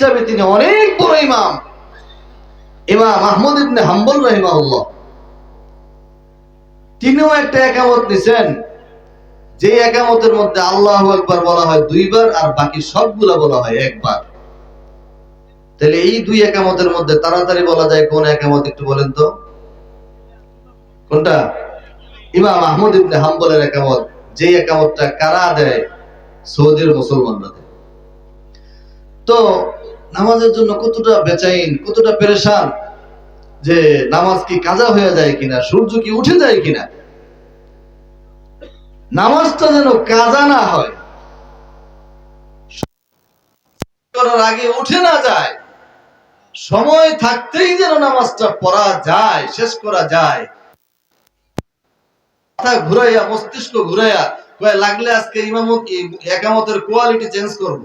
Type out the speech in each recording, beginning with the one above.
হিসাবে তিনি অনেক বড় ইমাম। ইমাম আহমদ ইবনে হাম্বল রহিমাউল্লাহ তিনিও একটা একামত নিছেন, যে একামতের মধ্যে আল্লাহ একবার বলা হয় দুইবার আর বাকি সবগুলা বলা হয় একবার। তাহলে এই দুই একামতের মধ্যে তাড়াতাড়ি বলা যায় কোন একামত একটু বলেন তো। কোনটা? ইমাম আহমদ ইবনে হাম্বলের একামত, যে একামতটা কারা দেয়? সৌদির মুসলমানরা দেয়। তো নামাজের জন্য কতটা বেচাইন, কতটা পেরেশান যে নামাজ কি কাজা হয়ে যায় কিনা, সূর্য কি উঠে যায় কিনা। নামাজটা যেন কাজা না হয়, করার আগে উঠে না যায়, সময় থাকতেই যেন নামাজটা পড়া যায়, শেষ করা যায়। মাথা ঘুরাইয়া, মস্তিষ্ক ঘুরাইয়া লাগলে আজকে ইমামত একামতের কোয়ালিটি চেঞ্জ করব।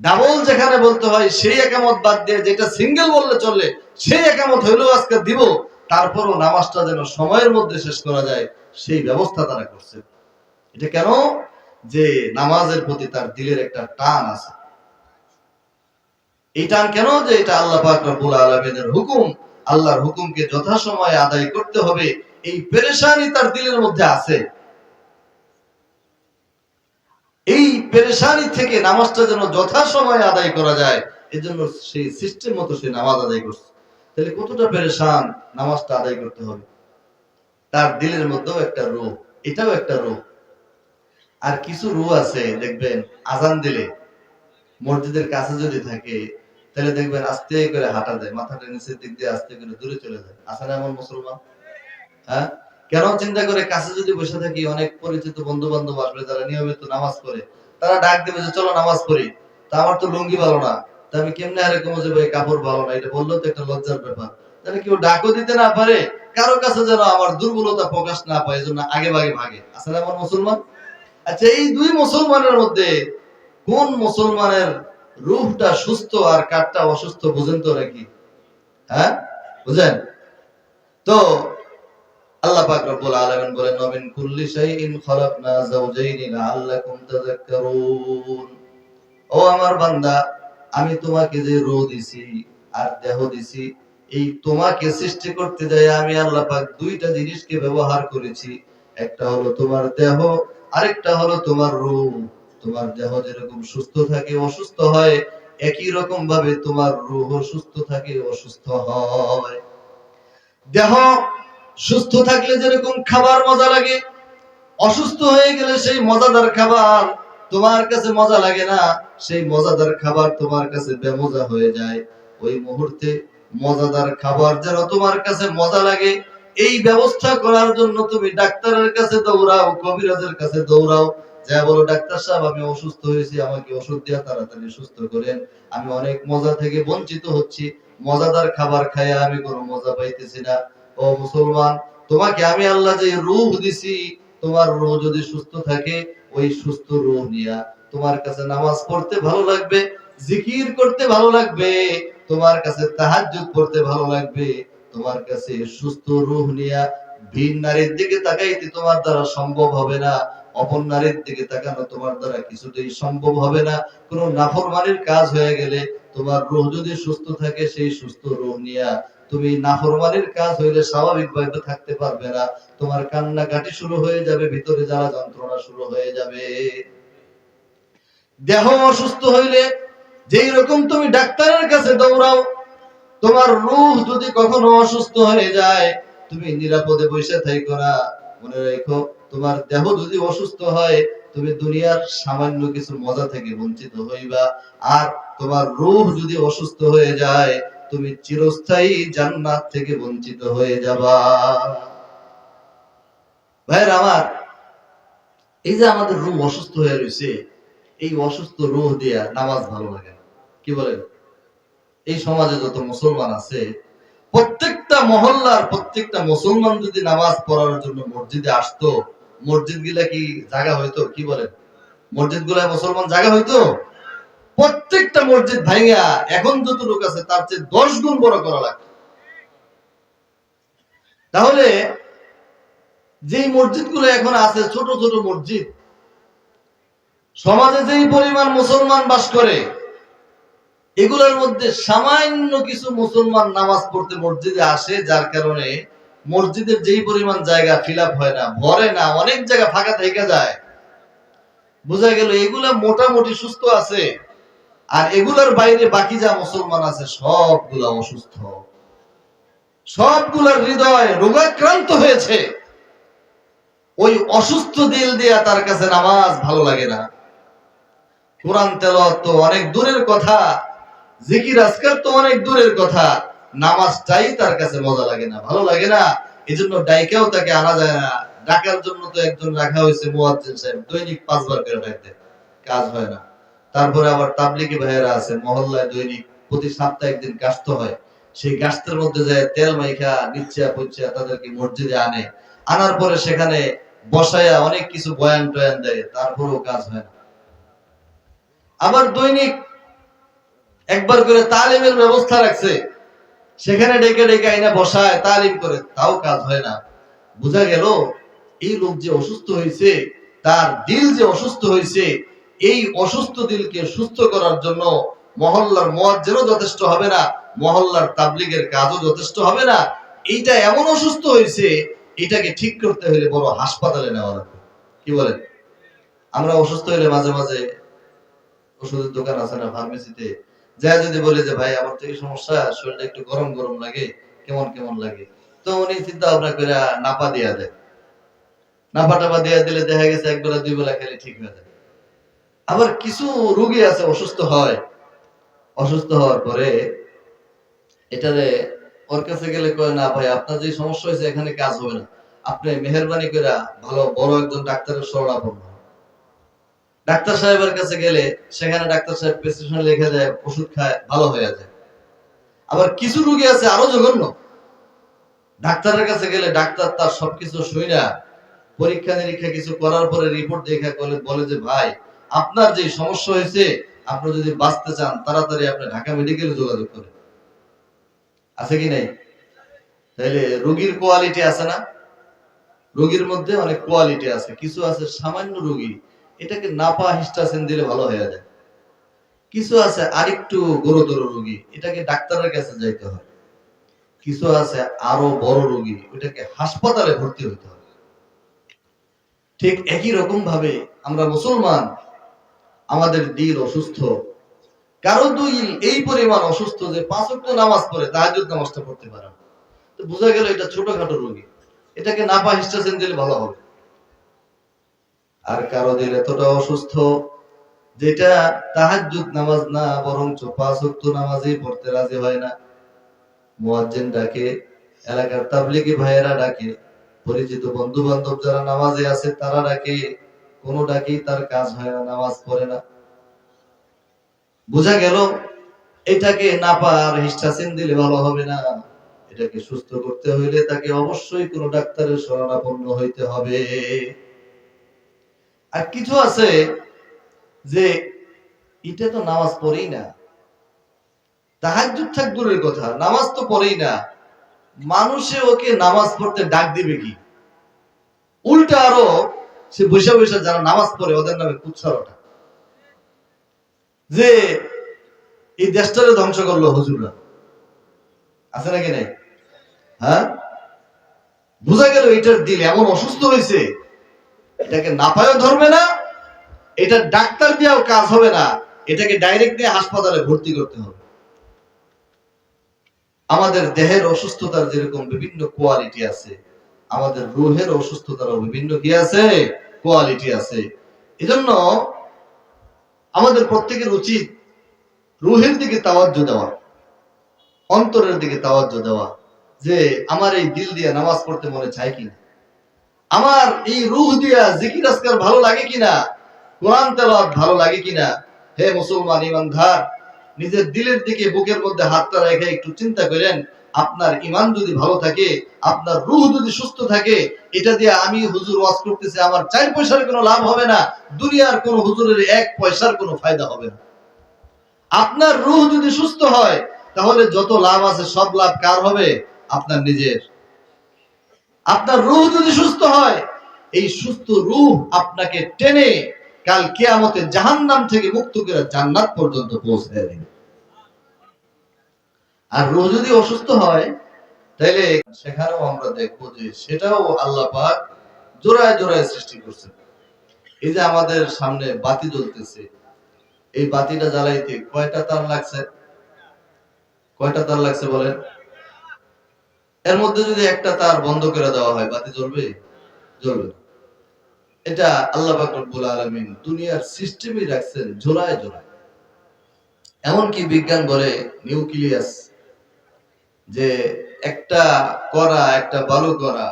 ডাবল যেখানে বলতে হয়, সেই একামত বাদ দিয়ে যেটা সিঙ্গেল বললে চললে, সেই একামত হইলেও আজকে দিব। তারপরও নামাজটা যেন সময়ের মধ্যে শেষ করা যায়, সেই ব্যবস্থা তারা করছে। এটা কেন? যে নামাজের প্রতি তার দিলের একটা টান আছে। এই টান কেন? যে এটা আল্লাহ পাক রব্বুল আলামিনের হুকুম। আল্লাহর হুকুমকে যথাসময়ে আদায় করতে হবে। এই পেরেশানি তার দিলের মধ্যে আছে এই পেরেশানি থেকে নামাজটা যেন যথাসময়ে আদায় করা যায়, এজন্য সেই সিস্টেম মতো সে নামাজ আদায় করছে। তাহলে কতটা পেরেশান নামাজটা আদায় করতে হবে? তার দিলের মধ্যেও একটা রোগ, এটাও একটা রোগ। আর কিছু রু আছে, দেখবেন, আজান দিলে মসজিদের কাছে যদি থাকে, তাহলে দেখবেন আস্তে করে হাঁটা দেয় মাথাটা নিচের দিক দিয়ে আস্তে করে দূরে চলে যায়। আসলে এমন মুসলমান? হ্যাঁ? কেন চিন্তা করে কাছে যদি বসে থাকি, অনেক পরিচিত বন্ধু বান্ধব আসবে, যারা নিয়মিত নামাজ পড়ে তারা ডাক দেবে যে, চলো নামাজ পড়ি। তা আমার তো লুঙ্গি ভালো না। তা আমি কেমনে আরে কমে যে ভাই কাপড় ভালো না। এটা বললেও তো একটা লজ্জার ব্যাপার। তাহলে কেউ ডাকও দিতে না পারে। কারও কাছে যেন আমার দুর্বলতা প্রকাশ না পায়, এজন্য আগে ভাগে ভাগে। আসলে আমার মুসলমান। আচ্ছা এই দুই মুসলমানের মধ্যে কোন মুসলমানের রূপটা সুস্থ আর কাঠটা অসুস্থ, বুঝেন তো নাকি? হ্যাঁ? বুঝেন? তো আল্লাহ পাক রব্বুল আলামিন বলেন, নবিন কুল্লি শাইইন যাওজাইন লাআল্লাকুম তাযাক্কারুন। ও আমার বান্দা, আমি তোমাকে যে রূহ দিছি আর দেহ দিছি, এই তোমাকে সৃষ্টি করতে যাই আমি আল্লাহ পাক দুইটা জিনিসকে ব্যবহার করেছি। একটা হলো তোমার দেহ, আরেকটা হলো তোমার রূহ তোমার দেহ যেরকম সুস্থ থাকে, অসুস্থ হয়, একই রকম ভাবে তোমার রূহ সুস্থ থাকে, অসুস্থ হয়। দেহ সুস্থ থাকলে যেরকম খাবার মজা লাগে, অসুস্থ হয়ে গেলে সেই মজাদার খাবার তোমার কাছে মজা লাগে না, সেই মজাদার খাবার তোমার কাছে বেমজা হয়ে যায়। ওই মুহূর্তে মজাদার খাবার যেন তোমার কাছে মজা লাগে, এই ব্যবস্থা করার জন্য তুমি ডাক্তারের কাছে দৌড়াও, কবিরাজের কাছে দৌড়াও। যা বলো, ডাক্তার সাহেব, আমি অসুস্থ হয়েছি, আমাকে ওষুধ দিয়া তাড়াতাড়ি সুস্থ করেন। আমি অনেক মজা থেকে বঞ্চিত হচ্ছি। মজাদার খাবার খাইয়া আমি কোনো মজা পাইতেছি না। ও মুসলমান, তোমাকে আমি আল্লাহ যে রূহ দিছি, তোমার রূহ যদি সুস্থ থাকে, ওই সুস্থ রূহ নিয়া তোমার কাছে নামাজ পড়তে ভালো লাগবে, জিকির করতে ভালো লাগবে, তোমার কাছে তাহাজ্জুদ পড়তে ভালো লাগবে, তোমার কাছে সুস্থ রূহ নিয়া ভিন নারীর দিকে তাকাইতে তোমার দ্বারা সম্ভব হবে না অপর নারীর দিকে তাকানো তোমার দ্বারা কিছুতেই সম্ভব হবে না, কোন নাফরমানির কাজ হয়ে গেলে তোমার রূহ যদি সুস্থ থাকে, সেই সুস্থ রূহ নিয়া তুমি নাফরমানির কাজ হইলে স্বাভাবিকভাবে থাকতে পারবে না। তোমার কান্না কাটি শুরু হয়ে যাবে, ভিতরে জ্বালা যন্ত্রণা শুরু হয়ে যাবে। দেহ অসুস্থ হইলে যেই রকম তুমি ডাক্তারের কাছে দৌড়াও, তোমার রূহ যদি কখনো অসুস্থ হয়ে যায়, তুমি নিরাপদে বসে থাইকো না। মনে রেখো তোমার দেহ যদি অসুস্থ হয়, তুমি দুনিয়ার সামান্য কিছু মজা থেকে বঞ্চিত হইবা। আর তোমার রূহ যদি অসুস্থ হয়ে যায় তুমি চিরস্থায়ী জান্নাত থেকে বঞ্চিত হয়ে যাবা। ভাইয়ের আমার, এই যে আমাদের রূহ অসুস্থ হয়ে রয়েছে, এই অসুস্থ রূহ দিয়া নামাজ ভালো লাগে না। কি বলেন? এই সমাজে যত মুসলমান আছে, প্রত্যেকটা মহল্লার প্রত্যেকটা মুসলমান যদি নামাজ পড়ার জন্য মসজিদে আসতো মসজিদগুলা কি জায়গা হইতো? কি বলেন? মসজিদগুলা মুসলমান জায়গা হইতো? প্রত্যেকটা মসজিদ ভাইয়া, এখন যত লোক আছে, তার চেয়ে দশ গুণ বড় করা লাগতো তাহলে, যেই মসজিদগুলো এখন আছে, ছোট ছোট মসজিদ, সমাজে যেই পরিমাণ মুসলমান বাস করে, এগুলোর মধ্যে সামান্য কিছু মুসলমান নামাজ পড়তে মসজিদে আসে, যার কারণে মসজিদের যেই পরিমাণ জায়গা ফিল হয় না, ভরে না, অনেক জায়গা ফাঁকা থেকে যায়। বোঝা গেল, এগুলা মোটামুটি সুস্থ আছে। আর এগুলার বাইরে বাকি যা মুসলমান আছে, সবগুলা অসুস্থ। সবগুলার হৃদয় রোগাক্রান্ত হয়েছে। ওই অসুস্থ দিল দিয়া তার কাছে নামাজ ভালো লাগে না। কোরআন তেলাওয়াত তো অনেক দূরের কথা, জিকির, আজকার তো অনেক দূরের কথা। নামাজটাই তার কাছে মজা লাগে না, ভালো লাগে না। এজন্য ডাইকেও তাকে আনা যায় না। ডাকার জন্য তো একজন রাখা হয়েছে মুয়াজ্জিন সাহেব, দৈনিক পাঁচবার করে ডাকতে কাজ হয় না। তারপরে আবার তাবলিগি ভাইয়েরা আছে, মহল্লায় দৈনিক প্রতি সপ্তাহে একদিন গাস্ত হয়। সেই গাস্তের মধ্যে যায় তেল মাইখা, নিচ্ছা পুচ্ছা তাদেরকে মসজিদে আনে। আনার পরে সেখানে বসায়া অনেক কিছু বয়ান টয়ান দেয়, তারপরেও কাজ হয় না। আবার দৈনিক একবার করে তালিমের ব্যবস্থা রাখছে। সেখানে ডেকে ডেকে আইনা বসায়, তালিম করে, তাও কাজ হয় না। বোঝা গেল, এই লোক যে অসুস্থ হয়েছে তার দিল যে অসুস্থ হয়েছে এই অসুস্থ দিলকে সুস্থ করার জন্য মহল্লার মোয়াজ্জেরও যথেষ্ট হবে না, মহল্লার তাবলিগের কাজও যথেষ্ট হবে না। এইটা এমন অসুস্থ হয়েছে, এটাকে ঠিক করতে হলে বড় হাসপাতালে নেওয়া লাগবে। কি বলেন? আমরা অসুস্থ হলে মাঝে মাঝে ওষুধের দোকান আছে না ফার্মেসিতে যা যদি বলে যে, ভাই, আমার তো এই সমস্যা, শরীরটা একটু গরম গরম লাগে, কেমন কেমন লাগে? তো উনি চিন্তা ভাবনা করে নাপা দিয়া দেয়। নাপা টাপা দিয়া দিলে দেখা গেছে এক বেলা দুই বেলা খেলে ঠিক হয়ে যায় আবার কিছু রোগী আছে, অসুস্থ হয়। অসুস্থ হওয়ার পরে এটারে ওর কাছে গেলে কয়, না ভাই, আপনার যে সমস্যা হয়েছে, এখানে কাজ হবে না। আপনি মেহরবানি করে ভালো, বড় একজন ডাক্তারের শরণাপন্ন। ডাক্তার সাহেবের কাছে গেলে সেখানে ডাক্তার সাহেব প্রেসক্রিপশন লিখে দেয়, ওষুধ খায়, ভালো হয়ে যায়। আবার কিছু রোগী আছে, আরও জঘন্য। ডাক্তারের কাছে গেলে ডাক্তার তার সবকিছু শুই না পরীক্ষা নিরীক্ষা কিছু করার পরে রিপোর্ট দেখে বলে যে, ভাই আপনার যে সমস্যা হয়েছে, আপনি যদি বাঁচতে চান, তাড়াতাড়ি আপনি ঢাকা মেডিকেলে যোগাযোগ করেন। আছে কি নাই? তাইলে রোগীর কোয়ালিটি আছে না? রোগীর মধ্যে অনেক কোয়ালিটি আছে, কিছু আছে সামান্য রোগী, এটাকে নাপা হিস্টাসিন দিলে ভালো হয়ে যায়। কিছু আছে আরেকটু গুরুতর রোগী, এটাকে ডাক্তারের কাছে যাইতে হয়। কিছু আছে আরও বড় রোগী ওইটাকে হাসপাতালে ভর্তি হইতে হবে ঠিক একই রকম ভাবে আমরা মুসলমান আমাদের দিল অসুস্থ। কারও দুই এই পরিমাণ অসুস্থ যে পাঁচ ওয়াক্ত নামাজ পড়ে, তাহাজ্জুদ নামাজটা পড়তে পারে না। তো বোঝা গেল এটা ছোটখাটো রোগী। এটাকে নাপা হিস্টাসিন দিলে ভালো হবে। আর কারও দিল এতটা অসুস্থ যেটা তাহাজ্জুদ নামাজ না বরং পাঁচ ওয়াক্ত নামাজই পড়তে রাজি হয় না। মুয়াজ্জিন ডাকে, এলাকার তাবলিগি ভাইয়েরা ডাকে, পরিচিত বন্ধু বান্ধব যারা নামাজে আছে তারা ডাকে। কোনো ডাকেই তার কাজ হয় না, নামাজ পড়ে না? বোঝা গেল, এটাকে না পার হিস্টাসিন দিলে ভালো হবে না। এটাকে সুস্থ করতে হইলে তাকে অবশ্যই কোনো ডাক্তারের শরণাপন্ন হইতে হবে। আর কিছু আছে যে এটা তো নামাজ পড়েই না। তাহাজ্জুদ থাক দূরের কথা, নামাজ তো পড়েই না। মানুষে ওকে নামাজ পড়তে ডাক দিবে কি? উল্টা আরও সে বসে বসে যারা নামাজ পড়ে, ওদের নামে কুৎসারটা যে এই দেশটারে ধ্বংস করল হুজুররা। আছে নাকি নাই? হ্যাঁ? বোঝা গেল এটার দিল এমন অসুস্থ হয়েছে, এটাকে নাপায়ও ধরবে না, এটা ডাক্তার দিয়েও কাজ হবে না, এটাকে ডাইরেক্ট নিয়ে হাসপাতালে ভর্তি করতে হবে। আমাদের দেহের অসুস্থতার যেরকম বিভিন্ন কোয়ালিটি আছে আমাদের রুহের অসুস্থতারও বিভিন্ন কি আছে? কোয়ালিটি আছে। এজন্য আমাদের প্রত্যেকের উচিত রুহের দিকে তাওয়াজ্জু দেওয়া, অন্তরের দিকে তাওয়াজ্জু দেওয়া, যে আমার এই দিল দিয়ে নামাজ পড়তে মনে চায় কিনা আমার এই রুহ দিয়া জিকির আজকার ভালো লাগে কিনা কোরআন তেলাওয়াত ভালো লাগে কিনা হে মুসলমান ইমানদার, নিজের দিলের দিকে বুকের মধ্যে হাতটা রেখে একটু চিন্তা করেন আপনার ইমান যদি ভালো থাকে, আপনার রুহ যদি সুস্থ থাকে, এটা দিয়ে আমি হুজুর ওয়াজ করতেছি, আমার চার পয়সার কোনো লাভ হবে না, দুনিয়ার কোন হুজুরের এক পয়সার কোনো ফায়দা হবে না। আপনার রুহ যদি সুস্থ হয়, তাহলে যত লাভ আছে, সব লাভ কার হবে? আপনার নিজের। আপনার রুহ যদি সুস্থ হয়, এই সুস্থ রুহ আপনাকে টেনে কাল কেয়ামতে জাহান্নাম থেকে মুক্ত করে জান্নাত পর্যন্ত পৌঁছে দেবে। আর রোহ যদি অসুস্থ হয়, তাইলে সেখানেও আমরা দেখব যে সেটাও আল্লাহ পাক জোড়ায় জোড়ায় সৃষ্টি করছেন এই যে আমাদের সামনে বাতি জ্বলতেছে, এই বাতিটা জ্বালাইতে কয়টা তার লাগছে? কয়টা তার লাগছে বলেন? এর মধ্যে যদি একটা তার বন্ধ করে দেওয়া হয়, বাতি জ্বলবে? জ্বলবে। এটা আল্লাহ রব্বুল আলামিন দুনিয়ার সিস্টেমই রাখছেন জোড়ায় জোড়ায়। এমনকি বিজ্ঞান বলে নিউক্লিয়াস যে একটা করা, একটা বালু করা,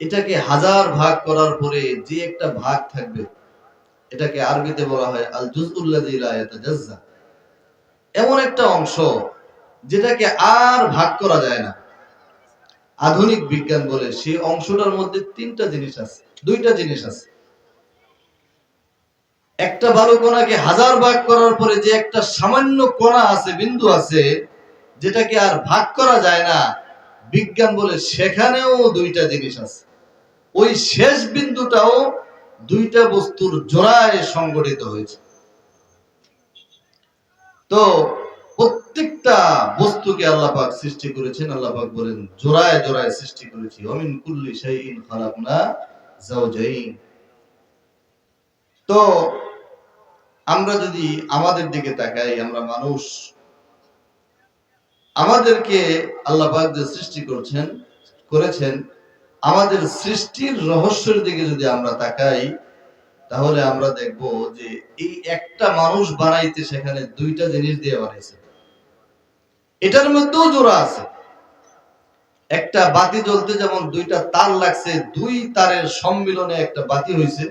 এটাকে হাজার ভাগ করার পরে যে একটা ভাগ থাকবে, এটাকে আরবিতে বলা হয় আল ইয়াতাজাজ্জা। এমন একটা অংশ যেটাকে আর ভাগ করা যায় না। আধুনিক বিজ্ঞান বলে সেই অংশটার মধ্যে তিনটা জিনিস আছে, দুইটা জিনিস আছে। একটা বালু কণাকে হাজার ভাগ করার পরে যে একটা সামান্য কণা আছে, বিন্দু আছে যেটাকে আর ভাগ করা যায় না, বিজ্ঞান বলে সেখানেও দুইটা জিনিস আছে। ওই শেষ বিন্দুটাও দুইটা বস্তুর জোড়ায় সংগঠিত হয়েছে। তো প্রত্যেকটা বস্তুকে আল্লাহ পাক সৃষ্টি করেছেন, আল্লাহ পাক বলেন, জোড়ায় জোড়ায় সৃষ্টি করেছি। অমিন কুল্লি শাইইন খালাকনা যাওজাইন। তো আমরা যদি আমাদের দিকে তাকাই, আমরা মানুষ আমাদেরকে আল্লাহ যে সৃষ্টি করছেন, করেছেন, আমাদের সৃষ্টির রহস্যের দিকে যদি আমরা তাকাই, তাহলে আমরা দেখব যে এই একটা মানুষ বানাইতে সেখানে দুইটা জিনিস দিয়ে বানাইছে এটার মধ্যেও জোড়া আছে। একটা বাতি জ্বলতে যেমন দুইটা তার লাগছে, দুই তারের সম্মিলনে একটা বাতি হইছে।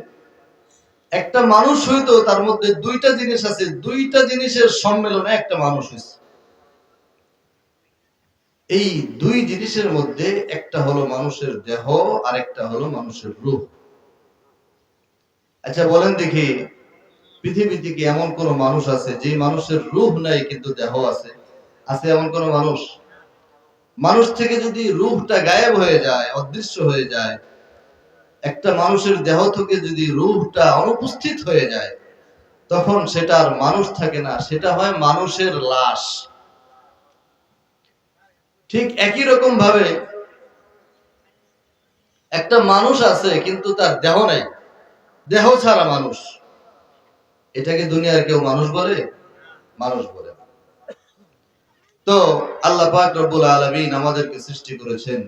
একটা মানুষ হইতো তার মধ্যে দুইটা জিনিস আছে, দুইটা জিনিসের সম্মেলনে একটা মানুষ হইছে। এই দুই জিনিসের মধ্যে একটা হলো মানুষের দেহ আর একটা হলো মানুষের রূপ। আচ্ছা বলেন দেখি, পৃথিবীতে কি এমন কোন মানুষ আছে যে মানুষের রূপ নাই কিন্তু দেহ আছে? আছে এমন কোন মানুষ? মানুষ থেকে যদি রূপটা গায়েব হয়ে যায়, অদৃশ্য হয়ে যায়, একটা মানুষের দেহ থেকে যদি রূপটা অনুপস্থিত হয়ে যায়, তখন সেটা আর মানুষ থাকে না, সেটা হয় মানুষের লাশ। ঠিক একই রকম ভাবে একটা মানুষ আছে, কিন্তু তার দেহ নাই। দেহ ছাড়া মানুষ। এটাকে দুনিয়ার কেউ মানুষ বলে? মানুষ বলে তো আল্লাহ পাক রব্বুল আলামিন আমাদেরকে সৃষ্টি করেছেন।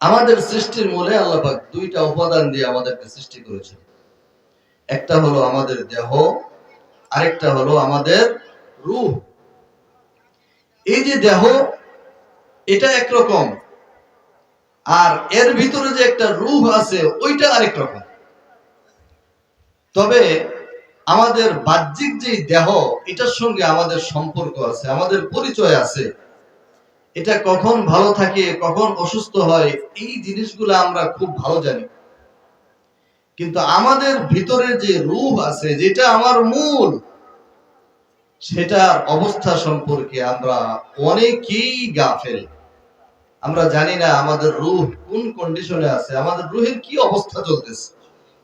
আমাদের সৃষ্টির মূলে আল্লাহ পাক দুইটা উপাদান দিয়ে আমাদেরকে সৃষ্টি করেছেন। একটা হলো আমাদের দেহ, আরেকটা হলো আমাদের রূহ। এই যে দেহ, এটা একরকম। আর এর ভিতরে যে একটা রূহ আছে, ওইটা আরেক রকম। তবে আমাদের বাহ্যিক যে দেহ, এটার সঙ্গে আমাদের সম্পর্ক আছে, আমাদের পরিচয় আছে। এটা কখন ভালো থাকে, কখন অসুস্থ হয়, এই জিনিসগুলো আমরা খুব ভালো জানি। কিন্তু আমাদের ভিতরে যে রূহ আছে, যেটা আমার মূল সেটার অবস্থা সম্পর্কে আমরা অনেকেই গাফেল। আমরা জানি না আমাদের রূহ কোন কন্ডিশনে আছে, আমাদের রুহের কি অবস্থা চলতেছে।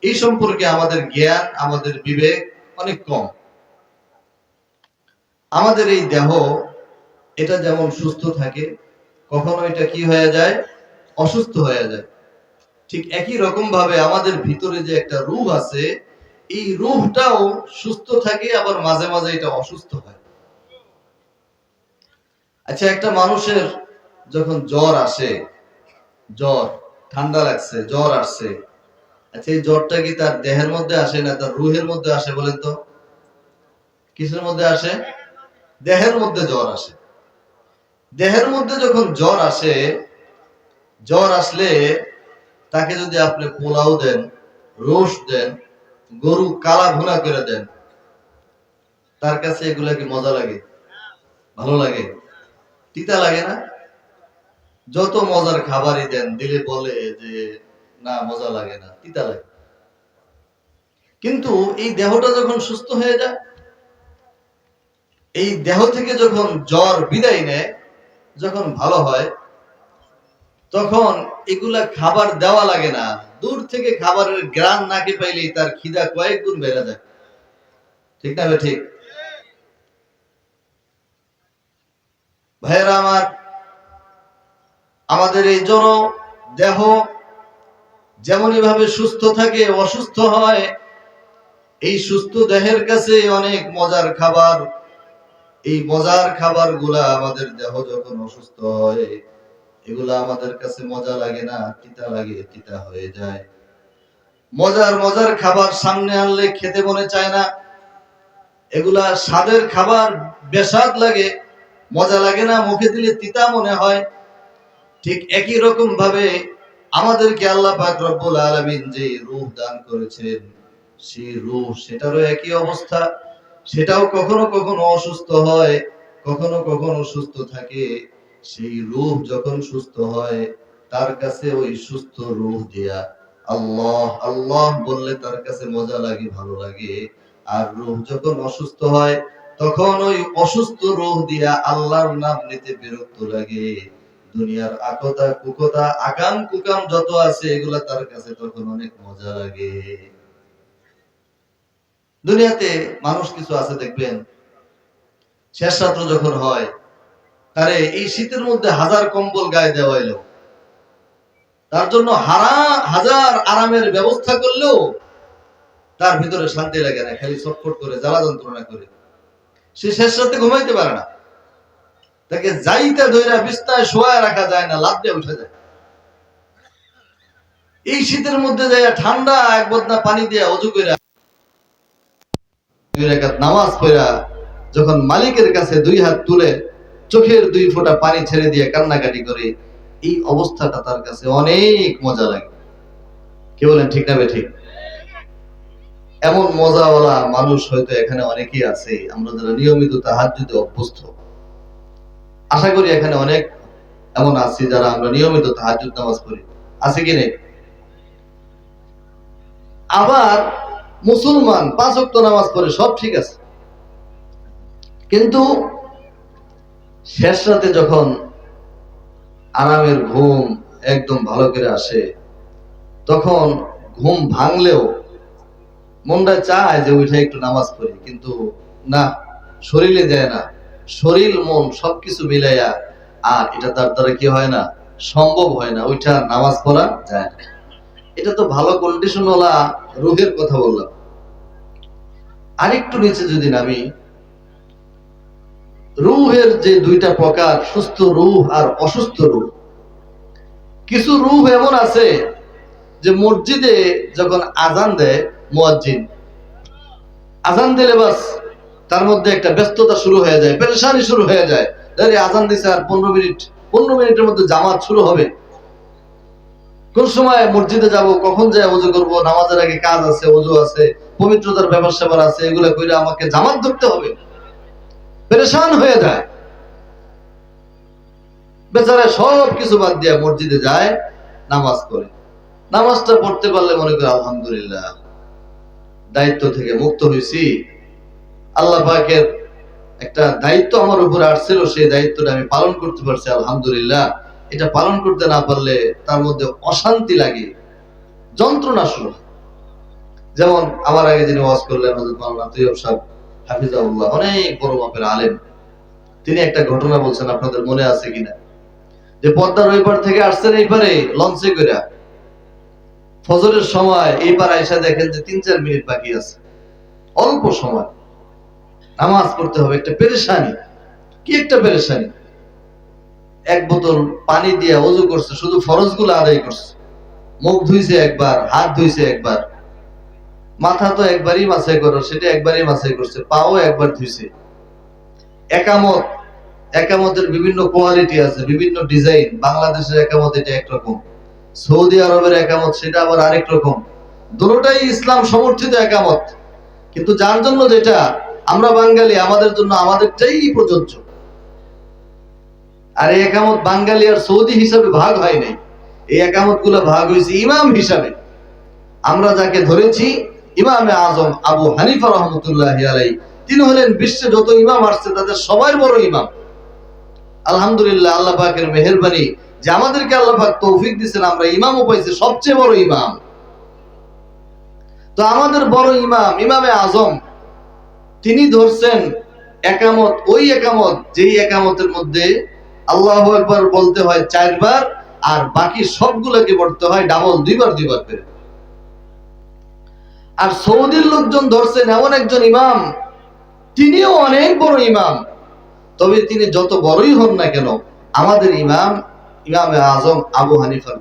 এই সম্পর্কে আমাদের জ্ঞান, আমাদের বিবেক অনেক কম। আমাদের এই দেহ, এটা যেমন সুস্থ থাকে, কখনো এটা কি হয়ে যায়? অসুস্থ হয়ে যায়। ঠিক একই রকম ভাবে আমাদের ভিতরে যে একটা রূহ আছে এই রূহটাও সুস্থ থাকে, আবার মাঝে মাঝে এটা অসুস্থ হয়। আচ্ছা একটা মানুষের যখন জ্বর আসে, জ্বর, ঠান্ডা লাগছে, জ্বর আসছে আচ্ছা এই জ্বরটা কি তার দেহের মধ্যে আসে না তার রুহের মধ্যে আসে বলেন তো? কিসের মধ্যে আসে? দেহের মধ্যে জ্বর আসে। দেহের মধ্যে যখন জ্বর আসে, জ্বর আসলে তাকে যদি আপনি পোলাও দেন রোস দেন গরু কালা ভুনা করে দেন। তার কাছে এগুলা কি মজা লাগে? ভালো লাগে? তিতা লাগে না? যত মজার খাবারই দেন, দিলে বলে যে, না, মজা লাগে না, তিতা লাগে। কিন্তু এই দেহটা যখন সুস্থ হয়ে যায়, এই দেহ থেকে যখন জ্বর বিদায় নেয়, যখন ভালো হয়, তখন এগুলা খাবার দেওয়া লাগে না। দূর থেকে খাবারের গ্রান নাকে পাইলেই তার খিদা কয়েক গুণ বেড়ে যায়। ঠিক না ভাই, ঠিক? ভাইয়েরা আমার, আমাদের এই জড় দেহ যেমনই ভাবে সুস্থ থাকে, অসুস্থ হয়, এই সুস্থ দেহের কাছে অনেক মজার খাবার, এই মজার খাবারগুলা আমাদের দেহ যখন অসুস্থ হয় এগুলা আমাদের কাছে মজা লাগে না, তিতা লাগে, তিতা হয়ে যায়। মজার মজার খাবার সামনে আনলে খেতে মনে চায় না। এগুলা স্বাদের খাবার, বেস্বাদ লাগে, মজা লাগে না, মুখে দিলে তিতা মনে হয়। ঠিক একই রকম ভাবে আমাদেরকে আল্লাহ পাক রব্বুল আলামিন যে রূহ দান করেছেন, সেই রূহ, সেটারও একই অবস্থা। সেটাও কখনো কখনো অসুস্থ হয়, কখনো কখনো সুস্থ থাকে। সেই রূহ যখন সুস্থ হয়, তার কাছে ওই সুস্থ রূহ দেয়া আল্লাহ আল্লাহ বললে তার কাছে মজা লাগে, ভালো লাগে। আর রূহ যখন অসুস্থ হয়, তখন ওই অসুস্থ রূহ দিয়া আল্লাহর নাম নিতে বিরক্ত লাগে। দুনিয়ার আকতা, কুকতা, আকাম, কুকাম যত আছে, এগুলা তার কাছে তখন অনেক মজা লাগে। দুনিয়াতে মানুষ কিছু আছে, দেখবেন। শেষ রাত্র যখন হয় তারে এই শীতের মধ্যে হাজার কম্বল গায়ে দেওয়া এলো তার জন্য হারা, হাজার আরামের ব্যবস্থা করলেও তার ভিতরে শান্তি লাগে না, খালি ছটফট করে, জ্বালা যন্ত্রণা করে। সে শেষ রাতে ঘুমাইতে পারে না। তাকে যাইতে ধইরা বিস্তায় শোয়া রাখা যায় না লাভ দিয়ে উঠে যায়। এই শীতের মধ্যে যাইয়া ঠান্ডা এক বদনা পানি দিয়ে অজু কইরা, দুই রাকাত নামাজ পড়া, যখন মালিকের কাছে দুই হাত তুলে চোখের দুই ফোঁটা পানি ছেড়ে দিয়ে কান্নাকাটি করে, এই অবস্থাটা তার কাছে অনেক মজা লাগে কে বলেন, ঠিক না ঠিক এমন মজাওয়ালা মানুষ হয়তো এখানে অনেকেই আছে, আমরা যারা নিয়মিত তাহার যদি অভ্যস্ত। আশা করি এখানে অনেক এমন আছি যারা আমরা নিয়মিত তাহাজুদ নামাজ পড়ি। আছে কি নেই? আবার মুসলমান পাঁচ ওয়াক্ত নামাজ পড়ে সব ঠিক আছে। কিন্তু শেষ রাতে যখন আরামের ঘুম একদম ভালো করে আসে, তখন ঘুম ভাঙলেও মনটা চায় যে উঠে একটু নামাজ পড়ি, কিন্তু না, শরীরে যায় না। শরীর, মন সবকিছু মিলাইয়া আর এটা তার দ্বারা কি হয় না, সম্ভব হয় না ওইটা নামাজ পড়া যায় না। এটা তো ভালো কন্ডিশন ওলা রোগের কথা বললাম। আরেকটু নিচে যদি নামি রুহের যে দুইটা প্রকার, সুস্থ রুহ আর অসুস্থ রুহ। কিছু রুহ এমন আছে যে মসজিদে যখন আজান দেয়, মুয়াজ্জিন, আজান দিলে বাস তার মধ্যে একটা ব্যস্ততা শুরু হয়ে যায়, পেরেশানি শুরু হয়ে যায়। আরে আজান দিছে আর পনেরো মিনিট, পনেরো মিনিটের মধ্যে জামাত শুরু হবে। কোন সময় মসজিদে যাব, কখন যাই অজু করব, নামাজের আগে কাজ আছে অজু আছে, পবিত্রতার ব্যাপার আছে, এগুলো কইরে আমাকে জামাত ধরতে হবে। পেরেশান হয়ে যায়। বেচারা সব কিছু বাদ দিয়ে মসজিদে যায়, নামাজ পড়ে। নামাজটা পড়তে পারলে মনে করে, আলহামদুলিল্লাহ, দায়িত্ব থেকে মুক্ত হয়েছি। আল্লাহ পাকের একটা দায়িত্ব আমার উপরে আসছিল, সেই দায়িত্বটা আমি পালন করতে পারছি, আলহামদুলিল্লাহ। এটা পালন করতে না পারলে তার মধ্যে অশান্তি লাগে, যন্ত্রণা শুরু যেমন আমার আগে যিনি ওয়াজ করলেন, হযরত মাওলানা তৈয়ব সাহেব হাফিজাউল্লাহ অনেক বড় মাপের আলেম। তিনি একটা ঘটনা বলছেন, আপনাদের মনে আছে কিনা? যে পদ্মার ওই পার থেকে আসছেন এই পারে লঞ্চে করে ফজরের সময় এই পার আইসা দেখেন যে তিন চার মিনিট বাকি আছে। অল্প সময়। নামাজ পড়তে হবে, একটা পেরেশানি। কি একটা পেরেশানি? এক বোতল পানি দিয়ে অজু করছে, শুধু ফরজগুলো আদায় করছে। মুখ ধুইছে একবার, হাত ধুইছে একবার। মাথা তো একবারই মাছাই করো, সেটা একবারই মাছাই করছে, পাও একবার ধুইছে। একামত, একামতের বিভিন্ন কোয়ালিটি আছে, বিভিন্ন ডিজাইন বাংলাদেশের একামত এটা একরকম সৌদি আরবের একামত সেটা আবার আরেক রকম। দুটোটাই ইসলাম সমর্থিত একামত। কিন্তু যার জন্য যেটা, আমরা বাঙালি, আমাদের জন্য আমাদেরটাই প্রযোজ্য। আর এই একামত বাঙালি আর সৌদি হিসাবে ভাগ হয় নাই। এই একামতগুলো ভাগ হয়েছে ইমাম হিসাবে। আমরা যাকে ধরেছি ইমামে আজম আবু হানিফা রহমতুল্লাহ আলাই তিনি হলেন বিশ্বে যত ইমাম আসছে তাদের সবার বড় ইমাম। আলহামদুলিল্লাহ, আল্লাহ পাকের মেহরবানি যে আমাদেরকে আল্লাহ পাক তৌফিক দিচ্ছেন আমরা ইমামও পাইছি, সবচেয়ে বড় ইমাম। তো আমাদের বড় ইমাম, ইমামে আজম, তিনি ধরছেন একামত, ওই একামত, যেই একামতের মধ্যে আল্লাহ একবার বলতে হয় চারবার, আর বাকি সবগুলোকে পড়তে হয় ডাবল, দুইবার দুইবার করে। আর সৌদির লোকজন ধরছেন এমন একজন ইমাম। তিনিও অনেক বড় ইমাম। তবে তিনি যত বড়ই হন না কেন, আমাদের ইমাম ইমাম আজম আবু হানিফার